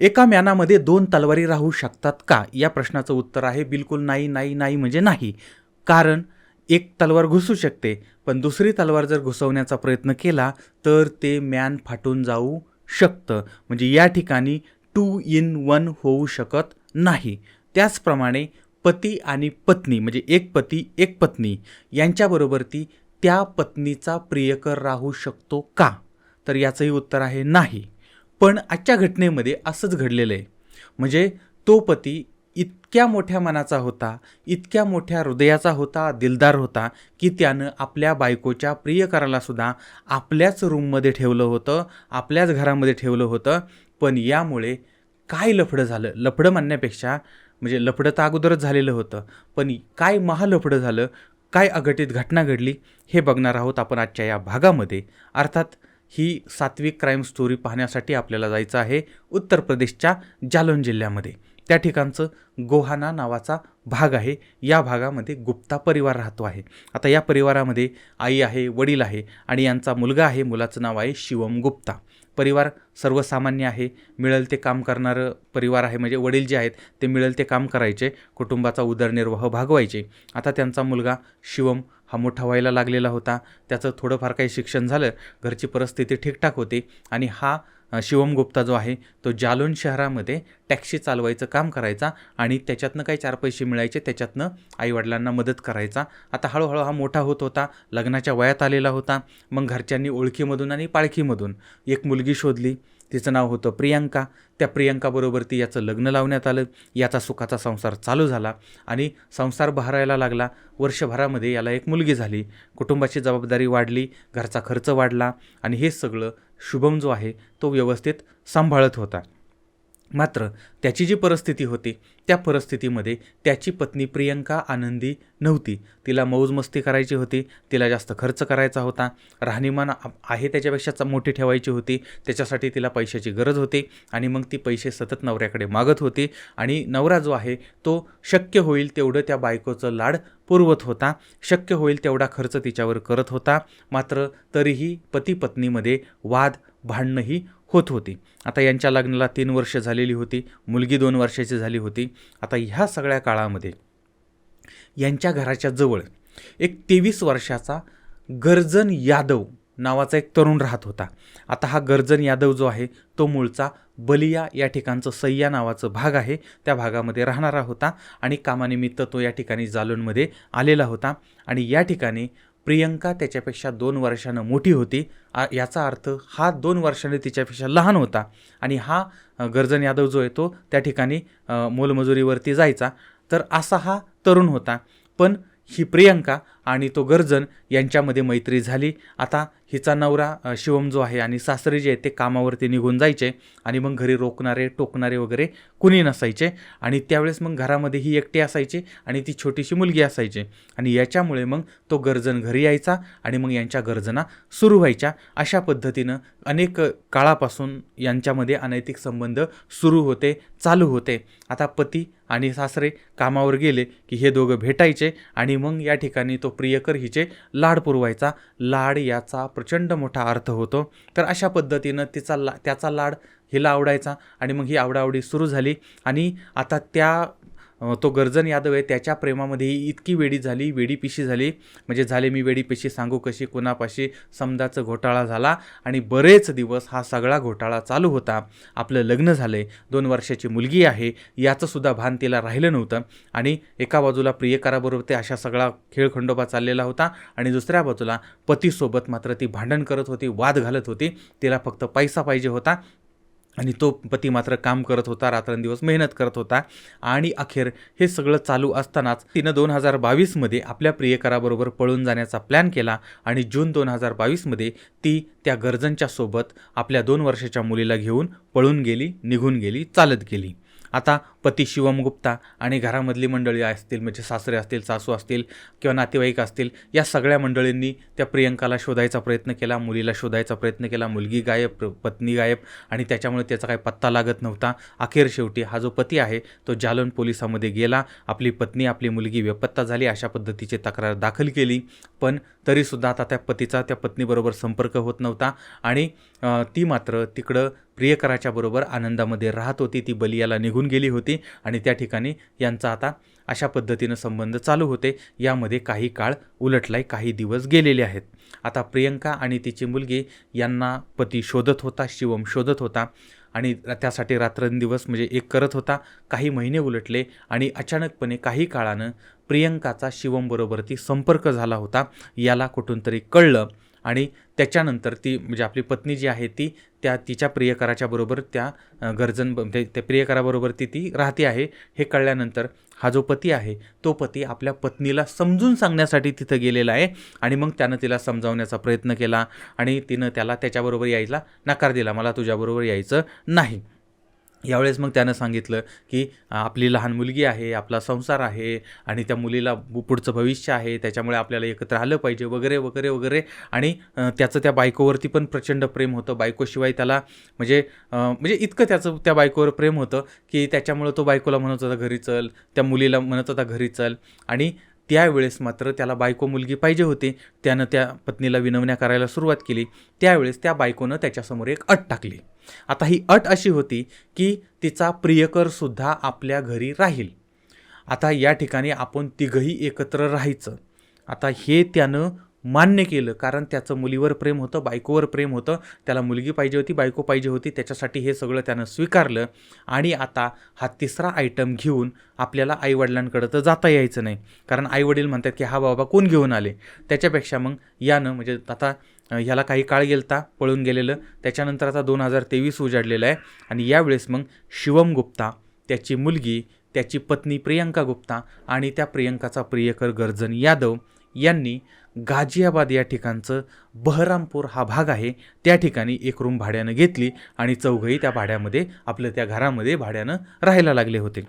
एका म्यानामध्ये दोन तलवारी राहू शकतात का? या प्रश्नाचं उत्तर आहे बिलकुल नाही नाही नाही म्हणजे नाही. कारण एक तलवार घुसू शकते पण दुसरी तलवार जर घुसवण्याचा प्रयत्न केला तर ते म्यान फाटून जाऊ शकतं. म्हणजे या ठिकाणी टू इन वन होऊ शकत नाही. त्याचप्रमाणे पती आणि पत्नी म्हणजे एक पती एक पत्नी यांच्याबरोबर ती त्या पत्नीचा प्रियकर राहू शकतो का? तर याचंही उत्तर आहे नाही. पण आजच्या घटनेमध्ये असंच घडलेलं आहे. म्हणजे तो पती इतक्या मोठ्या मनाचा होता इतक्या मोठ्या हृदयाचा होता दिलदार होता की त्यानं आपल्या बायकोच्या प्रियकराला सुद्धा आपल्याच रूममध्ये ठेवलं होतं आपल्याच घरामध्ये ठेवलं होतं. पण यामुळे काय लफडं झालं? लफडं म्हणण्यापेक्षा म्हणजे लफडं तर अगोदरच झालेलं होतं पण काय महालफडं झालं? काय अघटित घटना घडली? हे बघणार आहोत आपण आजच्या या भागामध्ये. अर्थात ही सात्विक क्राईम स्टोरी पाहण्यासाठी आपल्याला जायचं आहे उत्तर प्रदेशच्या जालौन जिल्ह्यामध्ये. त्या ठिकाणचं गोहाना नावाचा भाग आहे. या भागामध्ये गुप्ता परिवार राहतो आहे. आता या परिवारामध्ये आई आहे वडील आहे आणि यांचा मुलगा आहे. मुलाचं नाव आहे शिवम गुप्ता. परिवार सर्वसामान्य आहे. मिळेल ते काम करणारं परिवार आहे. म्हणजे वडील जे आहेत ते मिळेल ते काम करायचे. कुटुंबाचा उदरनिर्वाह भागवायचे. आता त्यांचा मुलगा शिवम हा मोठा व्हायला लागलेला होता. त्याचं थोडंफार काही शिक्षण झालं. घरची परिस्थिती ठीकठाक होती आणि हा शिवम गुप्ता जो आहे तो जालोन शहरामध्ये टॅक्सी चालवायचं काम करायचा आणि त्याच्यातनं काही चार पैसे मिळायचे त्याच्यातनं आईवडिलांना मदत करायचा. आता हळूहळू हा मोठा होत होता. लग्नाच्या वयात आलेला होता. मग घरच्यांनी ओळखीमधून आणि पाळखीमधून एक मुलगी शोधली. तिचं नाव होतं प्रियांका. त्या प्रियांकाबरोबर ती याचं लग्न लावण्यात आलं. याचा सुखाचा संसार चालू झाला आणि संसार बहरायला लागला. वर्षभरामध्ये याला एक मुलगी झाली. कुटुंबाची जबाबदारी वाढली घरचा खर्च वाढला आणि हे सगळं शुभम जो आहे तो व्यवस्थित सांभाळत होता. मात्र त्याची जी परिस्थिती होती त्या परिस्थितीमध्ये त्याची पत्नी प्रियंका आनंदी नव्हती. तिला मौजमस्ती करायची होती तिला जास्त खर्च करायचा होता. राहणीमान आहे त्याच्यापेक्षा च- मोठी ठेवायची होती. त्याच्यासाठी तिला पैशाची गरज होती आणि मग ती पैसे सतत नवऱ्याकडे मागत होती आणि नवरा जो आहे तो शक्य होईल तेवढं त्या बायकोचं लाड पुरवत होता. शक्य होईल तेवढा खर्च तिच्यावर करत होता. मात्र तरीही पती पत्नीमध्ये वाद भांडणंही होत होती. आता यांच्या लग्नाला तीन वर्ष झालेली होती मुलगी दोन वर्षाची झाली होती. आता ह्या सगळ्या काळामध्ये यांच्या घराच्या जवळ एक तेवीस वर्षाचा गर्जन यादव नावाचा एक तरुण राहत होता. आता हा गर्जन यादव जो आहे तो मूळचा बलिया या ठिकाणचं सय्या नावाचं भाग आहे. त्या भागामध्ये राहणारा होता आणि कामानिमित्त तो या ठिकाणी जालोनमध्ये आलेला होता. आणि या ठिकाणी प्रियंका त्याच्यापेक्षा दोन वर्षानं मोठी होती. आ- याचा अर्थ हा दोन वर्षाने तिच्यापेक्षा लहान होता. आणि हा गर्जन यादव जो आहे तो त्या ठिकाणी मोलमजुरीवरती जायचा. तर असा हा तरुण होता. पण ही प्रियंका आणि तो गर्जन यांच्यामध्ये मैत्री झाली. आता हिचा नवरा शिवम जो आहे आणि सासरे जे आहेत ते कामावरती निघून जायचे आणि मग घरी रोखणारे टोकणारे वगैरे कुणी नसायचे आणि त्यावेळेस मग घरामध्ये ही एकटी असायची आणि ती छोटीशी मुलगी असायची आणि याच्यामुळे मग तो गर्जन घरी यायचा आणि मग यांच्या गर्जना सुरू व्हायच्या. अशा पद्धतीनं अनेक काळापासून यांच्यामध्ये अनैतिक संबंध सुरू होते चालू होते. आता पती आणि सासरे कामावर गेले की हे दोघं भेटायचे आणि मग या ठिकाणी तो प्रियकर हिचे लाड पुरवायचा. लाड याचा प्रचंड मोठा अर्थ होतो. तर अशा पद्धतीनं तिचा ला त्याचा लाड हिला आवडायचा आणि मग ही आवडाआवडी सुरू झाली. आणि आता त्या तो गर्जन यादव आहे. त्याच्या प्रेमामध्ये इतकी वेडी झाली वेडीपिशी झाली. म्हणजे झाले मी वेडीपिशी सांगू कशी कुणापाशी समजाचा घोटाळा झाला. आणि बरेच दिवस हा सगळा घोटाळा चालू होता. आपलं लग्न झालं दोन वर्षाची मुलगी आहे. याचंसुद्धा भान तिला राहिलं नव्हतं. आणि एका बाजूला प्रियकाराबरोबर ते अशा सगळा खेळखंडोबा चाललेला होता. आणि दुसऱ्या बाजूला पतीसोबत मात्र ती भांडण करत होती वाद घालत होती. तिला फक्त पैसा पाहिजे होता. आणि तो पती मात्र काम करत होता रात्रंदिवस मेहनत करत होता. आणि अखेर हे सगळं चालू असतानाच तिनं दोन हजार बावीसमध्ये आपल्या प्रियकराबरोबर पळून जाण्याचा प्लॅन केला आणि जून दोन हजार बावीसमध्ये ती त्या गरजनच्या सोबत आपल्या दोन वर्षाच्या मुलीला घेऊन पळून गेली निघून गेली चालत गेली. आता पती शिवम गुप्ता आणि घरामधली मंडळी असतील म्हणजे सासरे असतील सासू असतील किंवा नातेवाईक असतील या सगळ्या मंडळींनी त्या प्रियंकाला शोधायचा प्रयत्न केला मुलीला शोधायचा प्रयत्न केला मुलगी गायब पत्नी गायब आणि त्याच्यामुळे त्याचा काही पत्ता लागत नव्हता. अखेर शेवटी हा जो पती आहे तो जालन पोलिसामध्ये गेला. आपली पत्नी आपली मुलगी बेपत्ता झाली अशा पद्धतीची तक्रार दाखल केली. पण तरीसुद्धा आता त्या पतीचा त्या पत्नीबरोबर संपर्क होत नव्हता आणि ती मात्र तिकडं प्रियकराच्या बरोबर आनंदामध्ये राहत होती. ती बलियाला निघून गेली होती आणि त्या ठिकाणी यांचा आता अशा पद्धतीनं संबंध चालू होते. यामध्ये काही काळ उलटलाय काही दिवस गेलेले आहेत. आता प्रियंका आणि तिची मुलगी यांना पती शोधत होता शिवम शोधत होता आणि त्यासाठी रात्रंदिवस म्हणजे एक करत होता. काही महिने उलटले आणि अचानकपणे काही काळानं प्रियंकाचा शिवमबरोबर ती संपर्क झाला होता. याला कुठून तरी कळलं. आणि त्याच्यानंतर ती म्हणजे आपली पत्नी जी आहे ती त्या तिच्या प्रियकराच्या बरोबर त्या अ, गर्जन ते- म्हणजे त्या प्रियकराबरोबर ती ती राहते आहे. हे कळल्यानंतर हा जो पती आहे तो पती आपल्या पत्नीला समजून सांगण्यासाठी तिथं गेलेला आहे आणि मग त्यानं तिला समजावण्याचा प्रयत्न केला आणि तिनं त्याला त्याच्याबरोबर यायला नकार दिला. मला तुझ्याबरोबर यायचं नाही. यावेळेस मग त्यानं सांगितलं की आपली लहान मुलगी आहे आपला संसार आहे आणि त्या मुलीला पुढचं भविष्य आहे त्याच्यामुळे आपल्याला एकत्र आलं पाहिजे वगैरे वगैरे वगैरे. आणि त्याचं त्या बायकोवरती पण प्रचंड प्रेम होतं. बायकोशिवाय त्याला म्हणजे म्हणजे इतकं त्याचं त्या बायकोवर प्रेम होतं की त्याच्यामुळं तो बायकोला म्हणत होता घरी चल. त्या मुलीला म्हणत होता घरी चल. आणि त्यावेळेस मात्र त्याला बायको मुलगी पाहिजे होती. त्यानं त्या पत्नीला विनवण्या करायला सुरुवात केली. त्यावेळेस त्या बायकोनं त्याच्यासमोर एक अट टाकली. आता ही अट अशी होती की तिचा प्रियकरसुद्धा आपल्या घरी राहील. आता या ठिकाणी आपण तिघंही एकत्र राहायचं. आता हे त्यानं मान्य केलं कारण त्याचं मुलीवर प्रेम होतं बायकोवर प्रेम होतं. त्याला मुलगी पाहिजे होती बायको पाहिजे होती त्याच्यासाठी हे सगळं त्यानं स्वीकारलं. आणि आता हा तिसरा आयटम घेऊन आपल्याला आईवडिलांकडं तर जाता यायचं नाही. कारण आईवडील म्हणतात की हा बाबा कोण घेऊन आले? त्याच्यापेक्षा मग यानं म्हणजे आता ह्याला काही काळ गेलता पळून गेलेलं. त्याच्यानंतर आता दोन हजार तेवीस उजाडलेलं आहे. आणि यावेळेस मग शिवम गुप्ता त्याची मुलगी त्याची पत्नी प्रियंका गुप्ता आणि त्या प्रियंकाचा प्रियकर गर्जन यादव यांनी गाझियाबाद या ठिकाणचं बहरामपूर हा भाग आहे. त्या ठिकाणी एक रूम भाड्यानं घेतली आणि चौघही त्या भाड्यामध्ये आपलं त्या घरामध्ये भाड्यानं राहायला लागले होते.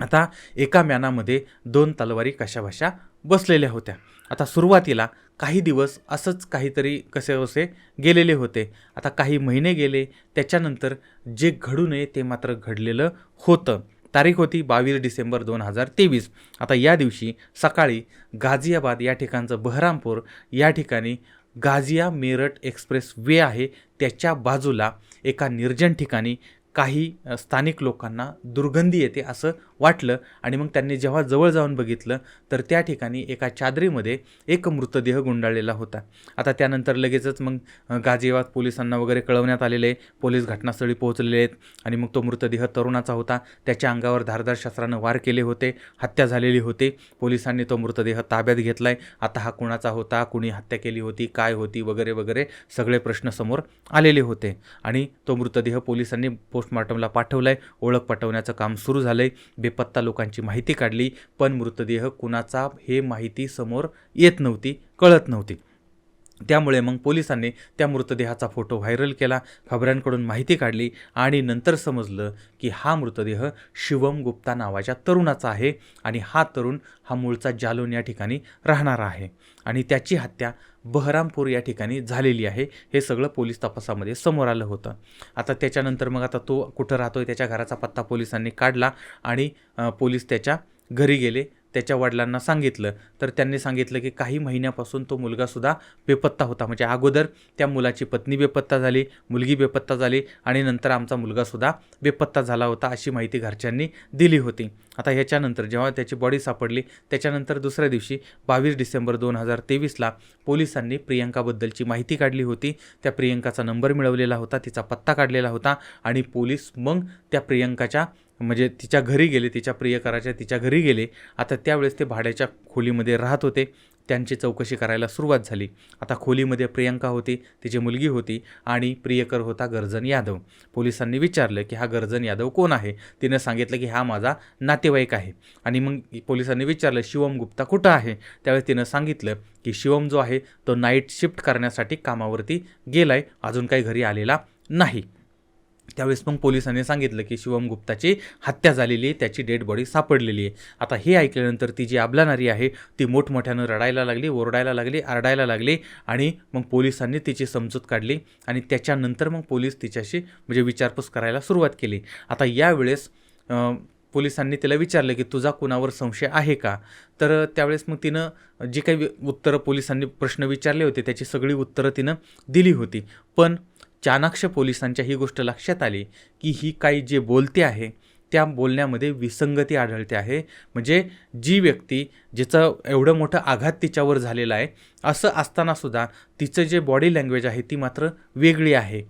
आता एका मॅनामध्ये दोन तलवारी कशाबशा बसलेल्या होत्या. आता सुरुवातीला काही दिवस असंच काहीतरी कसे कसे गेलेले होते. आता काही महिने गेले त्याच्यानंतर जे घडू नये ते मात्र घडलेलं होतं. तारीख होती बावीस डिसेंबर दोन हजार तेवीस. आता या दिवशी सकाळी गाझियाबाद या ठिकाणचं बहरामपूर या ठिकाणी गाझिया मेरठ एक्सप्रेस वे आहे. त्याच्या बाजूला एका निर्जन ठिकाणी काही स्थानिक लोकांना दुर्गंधी येते असं वाटलं आणि मग त्यांनी जेव्हा जवळ जाऊन बघितलं तर त्या ठिकाणी एका चादरीमध्ये एक मृतदेह गुंडाळलेला होता. आता त्यानंतर लगेचच मग अ, गाझियाबाद पोलिसांना वगैरे कळवण्यात आलेले पोलीस घटनास्थळी पोहोचलेले आहेत आणि मग तो मृतदेह तरुणाचा होता. त्याच्या अंगावर धारदार शस्त्रानं वार केले होते हत्या झालेली होती. पोलिसांनी तो मृतदेह ताब्यात घेतला आहे आता हा कुणाचा होता कुणी हत्या केली होती काय होती वगैरे वगैरे सगळे प्रश्न समोर आलेले होते. आणि तो मृतदेह पोलिसांनी पोस्टमॉर्टमला पाठवलाय. ओळख पटवण्याचं काम सुरू झालं आहे बेपत्ता लोकांची माहिती काढली पण मृतदेह कुणाचा हे माहिती समोर येत नव्हती कळत नव्हती. त्यामुळे मग पोलिसांनी त्या मृतदेहाचा फोटो व्हायरल केला खबऱ्यांकडून माहिती काढली आणि नंतर समजलं की हा मृतदेह शिवम गुप्ता नावाच्या तरुणाचा आहे आणि हा तरुण हा मूळचा जालोन या ठिकाणी राहणारा आहे. आणि त्याची हत्या बहरामपूर या ठिकाणी झालेली आहे. हे सगळं पोलीस तपासामध्ये समोर आलं होतं. आता त्याच्यानंतर मग आता तो कुठं राहतोय त्याच्या घराचा पत्ता पोलिसांनी काढला आणि पोलीस त्याच्या घरी गेले. त्याच्या वडिलांना सांगितलं. तर त्यांनी सांगितलं की काही महिन्यापासून तो मुलगासुद्धा बेपत्ता होता. म्हणजे अगोदर त्या मुलाची पत्नी बेपत्ता झाली मुलगी बेपत्ता झाली आणि नंतर आमचा मुलगासुद्धा बेपत्ता झाला होता अशी माहिती घरच्यांनी दिली होती. आता ह्याच्यानंतर जेव्हा त्याची बॉडी सापडली त्याच्यानंतर दुसऱ्या दिवशी बावीस डिसेंबर दोन हजार तेवीसला पोलिसांनी प्रियंकाबद्दलची माहिती काढली होती. त्या प्रियंकाचा नंबर मिळवलेला होता तिचा पत्ता काढलेला होता आणि पोलीस मग त्या प्रियंकाच्या म्हणजे तिच्या घरी गेले तिच्या प्रियकराच्या तिच्या घरी गेले. आता त्यावेळेस ते भाड्याच्या खोलीमध्ये राहत होते. त्यांची चौकशी करायला सुरुवात झाली. आता खोलीमध्ये प्रियंका होती तिची मुलगी होती आणि प्रियकर होता गर्जन यादव. पोलिसांनी विचारलं की हा गर्जन यादव कोण आहे? तिनं सांगितलं की हा माझा नातेवाईक आहे. आणि मग पोलिसांनी विचारलं शिवम गुप्ता कुठं आहे? त्यावेळेस तिनं सांगितलं की शिवम जो आहे तो नाईट शिफ्ट करण्यासाठी कामावरती गेलाय. अजून काही घरी आलेला नाही. त्यावेळेस मग पोलिसांनी सांगितलं की शिवम गुप्ताची हत्या झालेली आहे त्याची डेड बॉडी सापडलेली आहे. आता हे ऐकल्यानंतर ती जी आबलानारी आहे ती मोठमोठ्यानं रडायला लागली ओरडायला लागली आरडायला लागली आणि मग पोलिसांनी तिची समजूत काढली आणि त्याच्यानंतर मग पोलीस तिच्याशी म्हणजे विचारपूस करायला सुरुवात केली. आता यावेळेस पोलिसांनी तिला विचारलं की तुझा कुणावर संशय आहे का? तर त्यावेळेस मग तिनं जी काही उत्तरं पोलिसांनी प्रश्न विचारले होते त्याची सगळी उत्तरं तिनं दिली होती. पण चाणाक्ष पोलिसांच्या ही गोष्ट लक्षात आली की ही काही जे बोलते आहे त्या बोलण्यामध्ये विसंगती आढळते आहे. म्हणजे जी व्यक्ती जिचं एवढं मोठं आघात तिच्यावर झालेला आहे असं असतानासुद्धा तिचं जे बॉडी लँग्वेज आहे ती मात्र वेगळी आहे.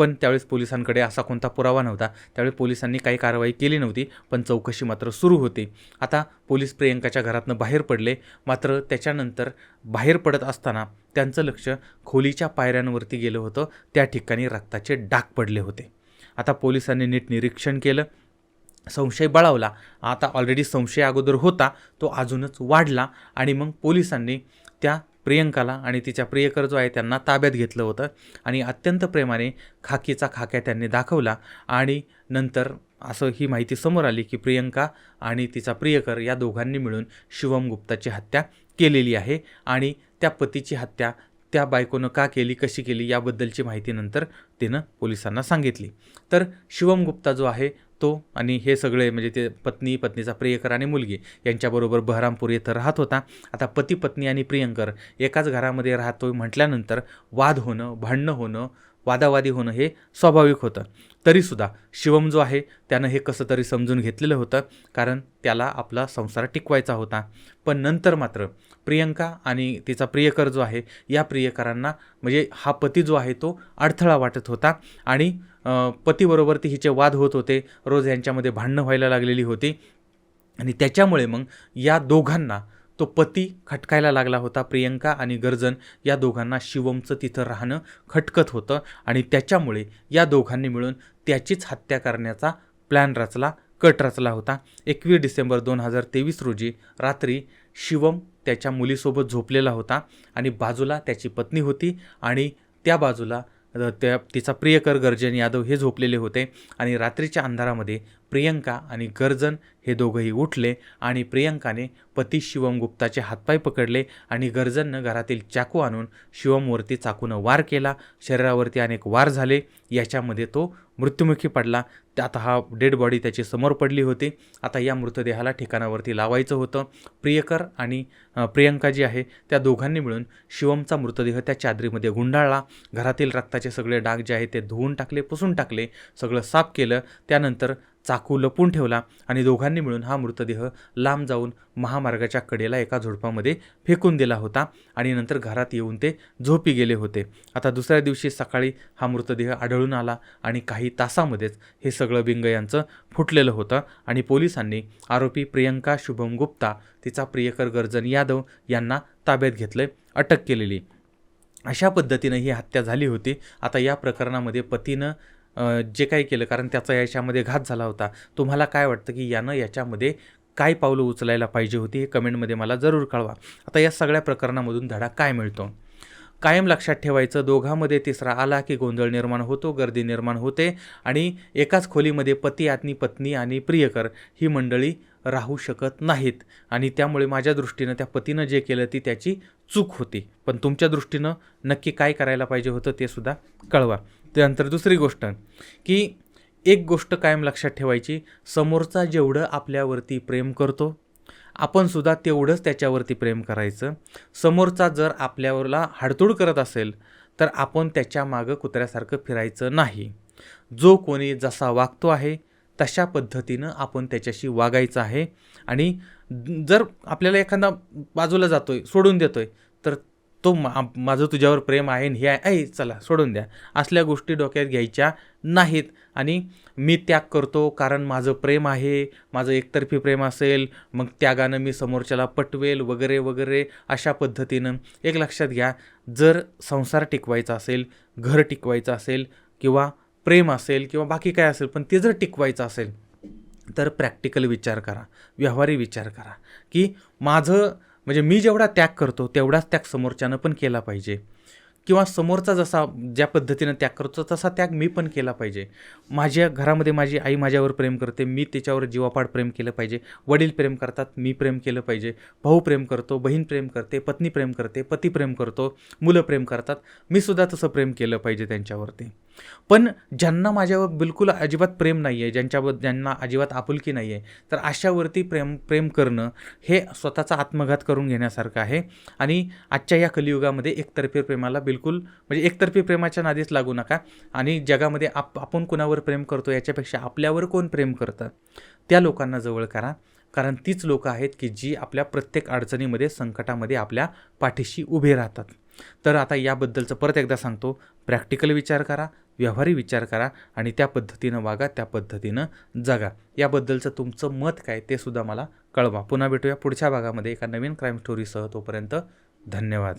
पण त्यावेळेस पोलिसांकडे असा कोणता पुरावा नव्हता. त्यावेळी पोलिसांनी काही कारवाई केली नव्हती पण चौकशी मात्र सुरू होती. आता पोलीस प्रियंकाच्या घरातनं बाहेर पडले. मात्र त्याच्यानंतर बाहेर पडत असताना त्यांचं लक्ष खोलीच्या पायऱ्यांवरती गेलं होतं. त्या ठिकाणी रक्ताचे डाग पडले होते. आता पोलिसांनी नीट निरीक्षण केलं. संशय बळावला. आता ऑलरेडी संशय अगोदर होता तो अजूनच वाढला आणि मग पोलिसांनी त्या प्रियंकाला आणि तिच्या प्रियकर जो आहे त्यांना ताब्यात घेतलं होतं. आणि अत्यंत प्रेमाने खाकीचा खाक्या त्यांनी दाखवला आणि नंतर असं ही माहिती समोर आली की प्रियंका आणि तिचा प्रियकर या दोघांनी मिळून शिवम गुप्ताची हत्या केलेली आहे. आणि त्या पतीची हत्या त्या बायकोनं का केली कशी केली याबद्दलची माहिती नंतर तिनं पोलिसांना सांगितली. तर शिवम गुप्ता जो आहे तो आणि हे सगळे म्हणजे ते पत्नी पत्नीचा प्रियकर आणि मुलगी यांच्याबरोबर बहरामपूर येथं राहत होता. आता पती पत्नी आणि प्रियंकर एकाच घरामध्ये राहतो म्हटल्यानंतर वाद होणं भांडणं होणं वादावादी होणं हे स्वाभाविक होतं. तरीसुद्धा शिवम जो आहे त्यानं हे कसं तरी समजून घेतलेलं होतं कारण त्याला आपला संसार टिकवायचा होता. पण नंतर मात्र प्रियंका आणि तिचा प्रियकर जो आहे या प्रियकरांना म्हणजे हा पती जो आहे तो अडथळा वाटत होता आणि पतीबरोबर ती हिचे वाद होत होते रोज यांच्यामध्ये भांडणं व्हायला लागलेली होती. आणि त्याच्यामुळे मग या दोघांना तो पती खटकायला लागला होता प्रियंका आणि गर्जन. या दोघांना शिवमचं तिथं राहणं खटकत होतं आणि त्याच्यामुळे या दोघांनी मिळून त्याचीच हत्या करण्याचा प्लॅन रचला कट रचला होता. एकवीस डिसेंबर दोन हजार तेवीस रोजी रात्री शिवम त्याच्या मुलीसोबत झोपलेला होता आणि बाजूला त्याची पत्नी होती आणि त्या बाजूला त्या तिचा प्रियकर गर्जन यादव हे झोपलेले होते आणि रात्रीच्या अंधारामध्ये प्रियंका आणि गर्जन हे दोघंही उठले आणि प्रियंकाने पती शिवम गुप्ताचे हातपाय पकडले आणि गर्जननं घरातील चाकू आणून शिवमवरती चाकूनं वार केला. शरीरावरती अनेक वार झाले. याच्यामध्ये तो मृत्युमुखी पडला. त्या आता हा डेड बॉडी त्याची समोर पडली होती. आता या मृतदेहाला ठिकाणावरती लावायचं होतं. प्रियकर आणि प्रियंका जी आहे त्या दोघांनी मिळून शिवमचा मृतदेह त्या चादरीमध्ये गुंडाळला. घरातील रक्ताचे सगळे डाग जे आहे ते धुवून टाकले पुसून टाकले सगळं साफ केलं. त्यानंतर चाकू लपून ठेवला आणि दोघांनी मिळून हा मृतदेह लांब जाऊन महामार्गाच्या कडेला एका झुडपामध्ये फेकून दिला होता आणि नंतर घरात येऊन ते झोपी गेले होते. आता दुसऱ्या दिवशी सकाळी हा मृतदेह आढळून आला आणि काही तासामध्येच हे सगळं बिंग यांचं फुटलेलं होतं आणि पोलिसांनी आरोपी प्रियंका शुभम गुप्ता तिचा प्रियकर गर्जन यादव यांना ताब्यात घेतलं अटक केलेली. अशा पद्धतीनं ही हत्या झाली होती. आता या प्रकरणामध्ये पतीनं जे काही केलं कारण त्याचा याच्यामध्ये घात झाला होता. तुम्हाला काय वाटतं की यानं याच्यामध्ये काय पावलं उचलायला पाहिजे होती हे कमेंटमध्ये मला जरूर कळवा. आता या सगळ्या प्रकरणामधून धडा काय मिळतो? कायम लक्षात ठेवायचं दोघांमध्ये तिसरा आला की गोंधळ निर्माण होतो गर्दी निर्माण होते आणि एकाच खोलीमध्ये पती आत्नी पत्नी आणि प्रियकर ही मंडळी राहू शकत नाहीत आणि त्यामुळे माझ्या दृष्टीनं त्या पतीनं जे केलं ती त्याची चूक होती. पण तुमच्या दृष्टीनं नक्की काय करायला पाहिजे होतं ते सुद्धा कळवा. त्यानंतर दुसरी गोष्ट की एक गोष्ट कायम लक्षात ठेवायची समोरचा जेवढं आपल्यावरती प्रेम करतो आपण सुद्धा तेवढंच त्याच्यावरती प्रेम करायचं. समोरचा जर आपल्यावरला हाडतूड करत असेल तर आपण त्याच्या मागं कुत्र्यासारखं फिरायचं नाही. जो कोणी जसा वागतो आहे तशा पद्धतीनं आपण त्याच्याशी वागायचं आहे. आणि जर आपल्याला एखादा बाजूला जातो आहे सोडून देतो आहे तर तो मा माझं तुझ्यावर प्रेम आहे आणि हे आहे ऐ चला सोडून द्या. असल्या गोष्टी डोक्यात घ्यायच्या नाहीत आणि मी त्याग करतो कारण माझं प्रेम आहे माझं एकतर्फी प्रेम असेल मग त्यागानं मी समोरच्याला पटवेल वगैरे वगैरे अशा पद्धतीनं. एक लक्षात घ्या जर संसार टिकवायचा असेल घर टिकवायचं असेल किंवा प्रेम असेल किंवा बाकी काय असेल पण ते जर टिकवायचं असेल तर प्रॅक्टिकल विचार करा व्यवहारी विचार करा की माझं म्हणजे मी जेवढा त्याग करतो तेवढाच त्याग समोरच्यानं पण केला पाहिजे. किंवा समोरचा जसा ज्या पद्धतीनं त्याग करतो तसा त्याग मी पण केला पाहिजे. माझ्या घरामध्ये माझी आई माझ्यावर प्रेम करते मी त्याच्यावर जीवापाड प्रेम केलं पाहिजे. वडील प्रेम करतात मी प्रेम केलं पाहिजे. भाऊ प्रेम करतो बहीण प्रेम करते पत्नी प्रेम करते पती प्रेम करतो मुलं प्रेम करतात. मी सुद्धा तसं प्रेम केलं पाहिजे त्यांच्यावरती. पण ज्यांना माझ्यावर बिलकुल अजिबात प्रेम नाही आहे ज्यांच्याबद्दल ज्यांना अजिबात आपुलकी नाही आहे तर अशावरती प्रेम प्रेम करणं हे स्वतःचा आत्मघात करून घेण्यासारखं आहे. आणि आजच्या या कलियुगामध्ये एकतर्फी प्रेमाला बिलकुल म्हणजे एकतर्फी प्रेमाच्या नादीच लागू नका. आणि जगामध्ये आप आपण कुणावर प्रेम करतो याच्यापेक्षा आपल्यावर कोण प्रेम करतं? त्या लोकांना जवळ करा. कारण तीच लोकं आहेत की जी आपल्या प्रत्येक अडचणीमध्ये संकटामध्ये आपल्या पाठीशी उभे राहतात. तर आता याबद्दलचं परत एकदा सांगतो. प्रॅक्टिकल विचार करा. व्यवहारी विचार करा आणि त्या पद्धतीनं वागा त्या पद्धतीनं जगा. याबद्दलचं तुमचं मत काय ते सुद्धा मला कळवा. पुन्हा भेटूया पुढच्या भागामध्ये एका नवीन क्राईम स्टोरीसह तोपर्यंत धन्यवाद.